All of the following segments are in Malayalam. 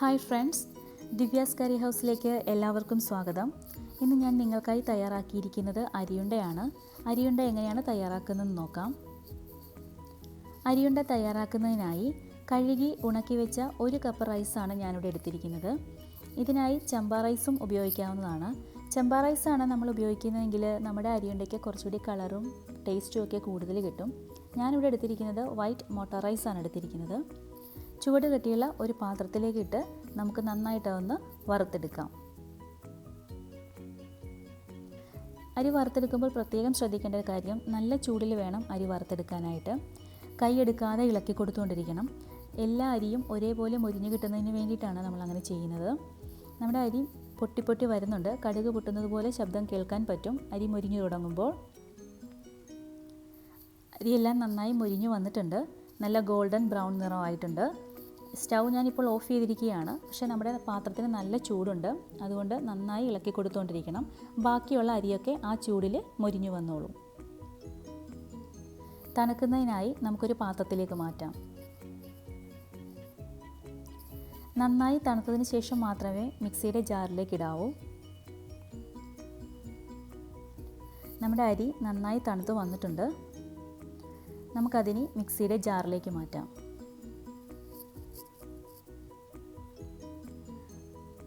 ഹായ് ഫ്രണ്ട്സ് ദിവ്യാസ് കറി ഹൗസിലേക്ക് എല്ലാവർക്കും സ്വാഗതം. ഇന്ന് ഞാൻ നിങ്ങൾക്കായി തയ്യാറാക്കിയിരിക്കുന്നത് അരിയുണ്ടയാണ്. അരിയുണ്ട എങ്ങനെയാണ് തയ്യാറാക്കുന്നതെന്ന് നോക്കാം. അരിയുണ്ട തയ്യാറാക്കുന്നതിനായി കഴുകി ഉണക്കി വെച്ച ഒരു കപ്പ് റൈസാണ് ഞാനിവിടെ എടുത്തിരിക്കുന്നത്. ഇതിനായി ചമ്പ റൈസും ഉപയോഗിക്കാവുന്നതാണ്. ചമ്പ റൈസാണ് നമ്മൾ ഉപയോഗിക്കുന്നതെങ്കിൽ നമ്മുടെ അരിയുണ്ടയ്ക്ക് കുറച്ചുകൂടി കളറും ടേസ്റ്റും ഒക്കെ കൂടുതൽ കിട്ടും. ഞാനിവിടെ എടുത്തിരിക്കുന്നത് വൈറ്റ് മോട്ടോർ റൈസാണ് എടുത്തിരിക്കുന്നത്. ചുവട് കെട്ടിയുള്ള ഒരു പാത്രത്തിലേക്ക് ഇട്ട് നമുക്ക് നന്നായിട്ട് ഒന്ന് വറുത്തെടുക്കാം. അരി വറുത്തെടുക്കുമ്പോൾ പ്രത്യേകം ശ്രദ്ധിക്കേണ്ട ഒരു കാര്യം നല്ല ചൂടിൽ വേണം അരി വറുത്തെടുക്കാനായിട്ട്. കൈ എടുക്കാതെ ഇളക്കി കൊടുത്തുകൊണ്ടിരിക്കണം. എല്ലാ അരിയും ഒരേപോലെ മുരിഞ്ഞു കിട്ടുന്നതിന് വേണ്ടിയിട്ടാണ് നമ്മൾ അങ്ങനെ ചെയ്യുന്നത്. നമ്മുടെ അരി പൊട്ടി പൊട്ടി വരുന്നുണ്ട്. കടുക് പൊട്ടുന്നത് പോലെ ശബ്ദം കേൾക്കാൻ പറ്റും. അരി മുരിഞ്ഞു തുടങ്ങുമ്പോൾ അരിയെല്ലാം നന്നായി മുരിഞ്ഞു വന്നിട്ടുണ്ട്. നല്ല ഗോൾഡൻ ബ്രൗൺ നിറമായിട്ടുണ്ട്. സ്റ്റൗ ഞാനിപ്പോൾ ഓഫ് ചെയ്തിരിക്കുകയാണ്. പക്ഷേ നമ്മുടെ പാത്രത്തിന് നല്ല ചൂടുണ്ട്. അതുകൊണ്ട് നന്നായി ഇളക്കി കൊടുത്തുകൊണ്ടിരിക്കണം ബാക്കിയുള്ള അരിയൊക്കെ ആ ചൂടിൽ മൊരിഞ്ഞു വന്നോളും. തണുക്കുന്നതിനായി നമുക്കൊരു പാത്രത്തിലേക്ക് മാറ്റാം. നന്നായി തണുത്തതിന് ശേഷം മാത്രമേ മിക്സിയുടെ ജാറിലേക്ക് ഇടാവൂ. നമ്മുടെ അരി നന്നായി തണുത്ത് വന്നിട്ടുണ്ട്. നമുക്കതിനി മിക്സിയുടെ ജാറിലേക്ക് മാറ്റാം.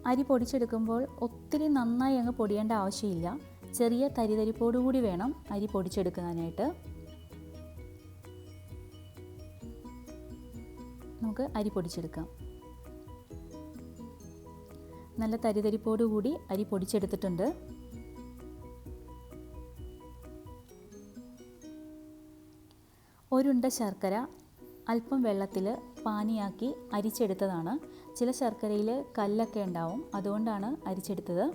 അരി പൊടിച്ചെടുക്കുമ്പോൾ ഒത്തിരി നന്നായി അങ്ങ് പൊടിയേണ്ട ആവശ്യമില്ല. ചെറിയ തരിതരിപ്പോടുകൂടി വേണം അരി പൊടിച്ചെടുക്കാനായിട്ട്. നമുക്ക് അരി പൊടിച്ചെടുക്കാം. നല്ല തരിതരിപ്പോടുകൂടി അരി പൊടിച്ചെടുത്തിട്ടുണ്ട്. ഒരുണ്ട ശർക്കര അല്പം വെള്ളത്തിൽ പാനിയാക്കി അരിച്ചെടുത്തതാണ്. ചില ശർക്കരയിൽ കല്ലൊക്കെ ഉണ്ടാവും. അതുകൊണ്ടാണ് അരിച്ചെടുത്തത്.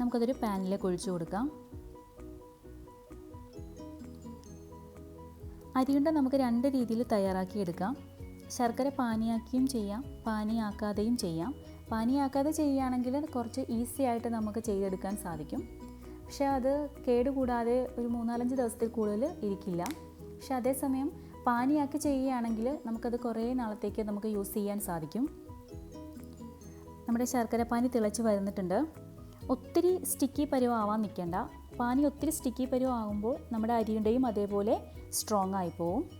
നമുക്കതൊരു പാനിലേക്ക് ഒഴിച്ചു കൊടുക്കാം. അരിയുണ്ട നമുക്ക് രണ്ട് രീതിയിൽ തയ്യാറാക്കി എടുക്കാം. ശർക്കര പാനിയാക്കിയും ചെയ്യാം. പാനിയാക്കാതെയും ചെയ്യാം. പാനിയാക്കാതെ ചെയ്യുകയാണെങ്കിൽ കുറച്ച് ഈസി ആയിട്ട് നമുക്ക് ചെയ്തെടുക്കാൻ സാധിക്കും. പക്ഷേ അത് കേടുകൂടാതെ ഒരു മൂന്നാലഞ്ച് ദിവസത്തിൽ കൂടുതൽ ഇരിക്കില്ല. പക്ഷെ അതേസമയം പാനിയാക്കി ചെയ്യുകയാണെങ്കിൽ നമുക്കത് കുറേ നാളത്തേക്ക് നമുക്ക് യൂസ് ചെയ്യാൻ സാധിക്കും. നമ്മുടെ ശർക്കര പാനി തിളച്ച് വരുന്നിട്ടുണ്ട്. ഒത്തിരി സ്റ്റിക്കി പരുവാവാൻ നിൽക്കേണ്ട. പാനി ഒത്തിരി സ്റ്റിക്കി പരുവാകുമ്പോൾ നമ്മുടെ അരിയുടെയും അതേപോലെ സ്ട്രോങ് ആയി പോവും.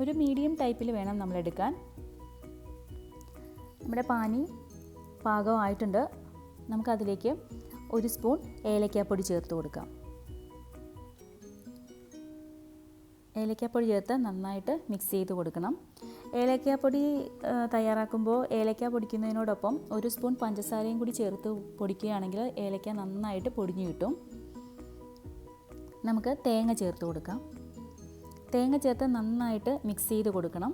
ഒരു മീഡിയം ടൈപ്പിൽ വേണം നമ്മൾ എടുക്കാൻ. നമ്മുടെ പാനി പാകമായിട്ടുണ്ട്. നമുക്കതിലേക്ക് ഒരു സ്പൂൺ ഏലക്കാപ്പൊടി ചേർത്ത് കൊടുക്കാം. ഏലക്കാപ്പൊടി ചേർത്ത് നന്നായിട്ട് മിക്സ് ചെയ്ത് കൊടുക്കണം. ഏലക്കാപ്പൊടി തയ്യാറാക്കുമ്പോൾ ഏലക്ക പൊടിക്കുന്നതിനോടൊപ്പം ഒരു സ്പൂൺ പഞ്ചസാരയും കൂടി ചേർത്ത് പൊടിക്കുകയാണെങ്കിൽ ഏലക്ക നന്നായിട്ട് പൊടിഞ്ഞു കിട്ടും. നമുക്ക് തേങ്ങ ചേർത്ത് കൊടുക്കാം. തേങ്ങ ചേർത്ത് നന്നായിട്ട് മിക്സ് ചെയ്ത് കൊടുക്കണം.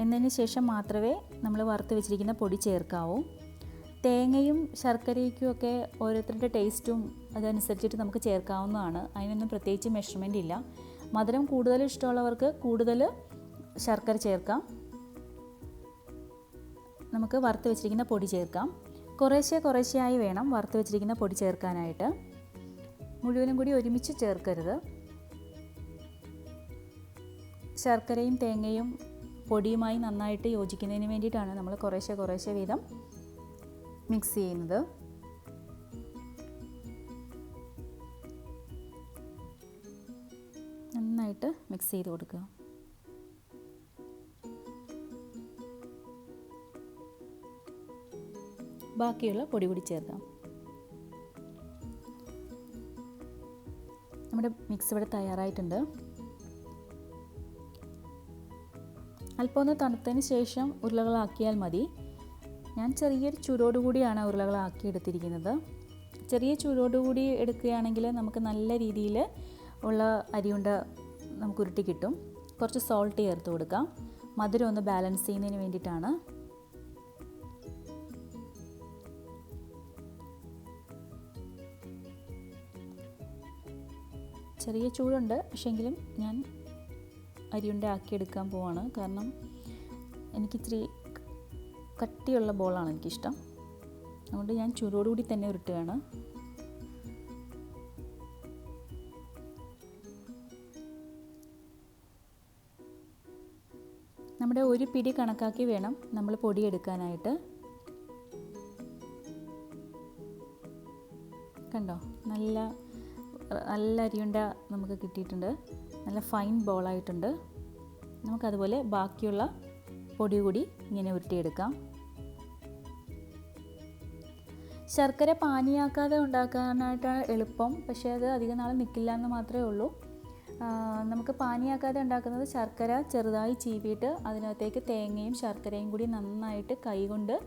എന്നതിന് ശേഷം മാത്രമേ നമ്മൾ വറുത്ത് വെച്ചിരിക്കുന്ന പൊടി ചേർക്കാവൂ. തേങ്ങയും ശർക്കരയ്ക്കും ഒക്കെ ഓരോരുത്തരുടെ ടേസ്റ്റും അതനുസരിച്ചിട്ട് നമുക്ക് ചേർക്കാവുന്നതാണ്. അതിനൊന്നും പ്രത്യേകിച്ച് മെഷർമെന്റ് ഇല്ല. മധുരം കൂടുതൽ ഇഷ്ടമുള്ളവർക്ക് കൂടുതൽ ശർക്കര ചേർക്കാം. നമുക്ക് വറുത്ത് വെച്ചിരിക്കുന്ന പൊടി ചേർക്കാം. കുറേശ്ശെ കുറേശ്ശെയായി വേണം വറുത്ത് വെച്ചിരിക്കുന്ന പൊടി ചേർക്കാനായിട്ട്. മുഴുവനും കൂടി ഒരുമിച്ച് ചേർക്കരുത്. ശർക്കരയും തേങ്ങയും പൊടിയുമായി നന്നായിട്ട് യോജിക്കുന്നതിന് വേണ്ടിയിട്ടാണ് നമ്മൾ കുറേശ്ശെ കുറേശ്ശെ വീതം മിക്സ് ചെയ്യുന്നത്. നന്നായിട്ട് മിക്സ് ചെയ്ത് കൊടുക്കുക. ബാക്കിയുള്ള പൊടി കൂടി ചേർക്കാം. നമ്മുടെ മിക്സ് ഇവിടെ തയ്യാറായിട്ടുണ്ട്. അല്പം ഒന്ന് തണുത്തതിന് ശേഷം ഉരുളകളാക്കിയാൽ മതി. ഞാൻ ചെറിയൊരു ചൂടോടുകൂടിയാണ് ഉരുളകളാക്കി എടുത്തിരിക്കുന്നത്. ചെറിയ ചൂടോടുകൂടി എടുക്കുകയാണെങ്കിൽ നമുക്ക് നല്ല രീതിയിൽ ഉള്ള അരിയുണ്ട നമുക്ക് ഉരുട്ടി കിട്ടും. കുറച്ച് സോൾട്ട് ചേർത്ത് കൊടുക്കാം. മധുരം ഒന്ന് ബാലൻസ് ചെയ്യുന്നതിന് വേണ്ടിയിട്ടാണ്. ചെറിയ ചൂടുണ്ട് പക്ഷേങ്കിലും ഞാൻ അരിയുണ്ട ആക്കിയെടുക്കാൻ പോവാണ്. കാരണം എനിക്കിത്തിരി കട്ടിയുള്ള ബോളാണ് എനിക്കിഷ്ടം. അതുകൊണ്ട് ഞാൻ ചൂടോടുകൂടി തന്നെ ഉരുട്ടുകയാണ്. നമ്മുടെ ഒരു പിടി കണക്കാക്കി വേണം നമ്മൾ പൊടിയെടുക്കാനായിട്ട് കണ്ടോ? നല്ല നല്ല അരിയുണ്ട നമുക്ക് കിട്ടിയിട്ടുണ്ട്. നല്ല ഫൈൻ ബോളായിട്ടുണ്ട് നമുക്കതുപോലെ ബാക്കിയുള്ള പൊടി കൂടി ഇങ്ങനെ ഉരുട്ടിയെടുക്കാം. ശർക്കര പാനിയാക്കാതെ ഉണ്ടാക്കാനായിട്ടാണ് എളുപ്പം. പക്ഷേ അത് അധികം നാൾ നിൽക്കില്ല എന്ന് മാത്രമേ ഉള്ളൂ. നമുക്ക് പാനിയാക്കാതെ ഉണ്ടാക്കുന്നത് ശർക്കര ചെറുതായി ചീവിയിട്ട് അതിനകത്തേക്ക് തേങ്ങയും ശർക്കരയും കൂടി നന്നായിട്ട് കൈകൊണ്ട്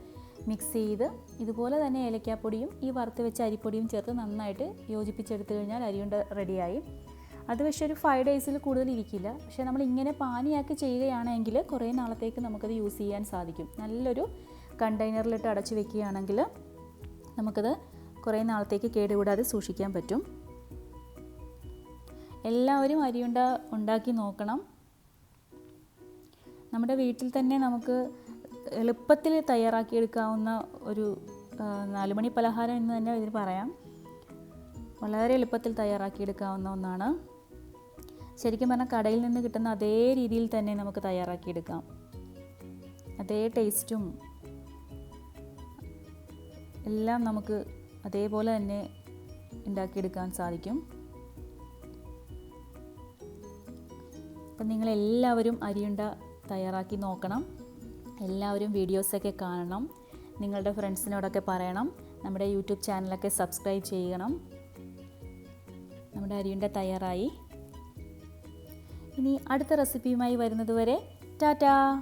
മിക്സ് ചെയ്ത് ഇതുപോലെ തന്നെ ഏലക്കാപ്പൊടിയും ഈ വറുത്ത് വെച്ച അരിപ്പൊടിയും ചേർത്ത് നന്നായിട്ട് യോജിപ്പിച്ചെടുത്തു കഴിഞ്ഞാൽ അരിയുണ്ട് റെഡിയായി അത് പക്ഷേ ഒരു ഫൈവ് ഡേയ്സിൽ കൂടുതൽ ഇരിക്കില്ല. പക്ഷേ നമ്മൾ ഇങ്ങനെ പാനിയാക്കി ചെയ്യുകയാണെങ്കിൽ കുറേ നാളത്തേക്ക് നമുക്കത് യൂസ് ചെയ്യാൻ സാധിക്കും. നല്ലൊരു കണ്ടെയ്നറിലിട്ട് അടച്ചു വെക്കുകയാണെങ്കിൽ നമുക്കത് കുറേ നാളത്തേക്ക് കേടുകൂടാതെ സൂക്ഷിക്കാൻ പറ്റും. എല്ലാവരും അരിയുണ്ട ഉണ്ടാക്കി നോക്കണം. നമ്മുടെ വീട്ടിൽ തന്നെ നമുക്ക് എളുപ്പത്തിൽ തയ്യാറാക്കിയെടുക്കാവുന്ന ഒരു നാലുമണി പലഹാരം എന്ന് തന്നെ ഇതിന് പറയാം. വളരെ എളുപ്പത്തിൽ തയ്യാറാക്കിയെടുക്കാവുന്ന ഒന്നാണ്. ശരിക്കും പറഞ്ഞാൽ കടയിൽ നിന്ന് കിട്ടുന്ന അതേ രീതിയിൽ തന്നെ നമുക്ക് തയ്യാറാക്കിയെടുക്കാം. അതേ ടേസ്റ്റും എല്ലാം നമുക്ക് അതേപോലെ തന്നെ ഉണ്ടാക്കിയെടുക്കാൻ സാധിക്കും. അപ്പം നിങ്ങളെല്ലാവരും അരിയുണ്ട തയ്യാറാക്കി നോക്കണം. എല്ലാവരും വീഡിയോസൊക്കെ കാണണം. നിങ്ങളുടെ ഫ്രണ്ട്സിനോടൊക്കെ പറയണം. നമ്മുടെ യൂട്യൂബ് ചാനലൊക്കെ സബ്സ്ക്രൈബ് ചെയ്യണം. നമ്മുടെ അരിയുണ്ട തയ്യാറായി. ഇനി അടുത്ത റെസിപ്പിയുമായി വരുന്നതുവരെ ടാറ്റാ!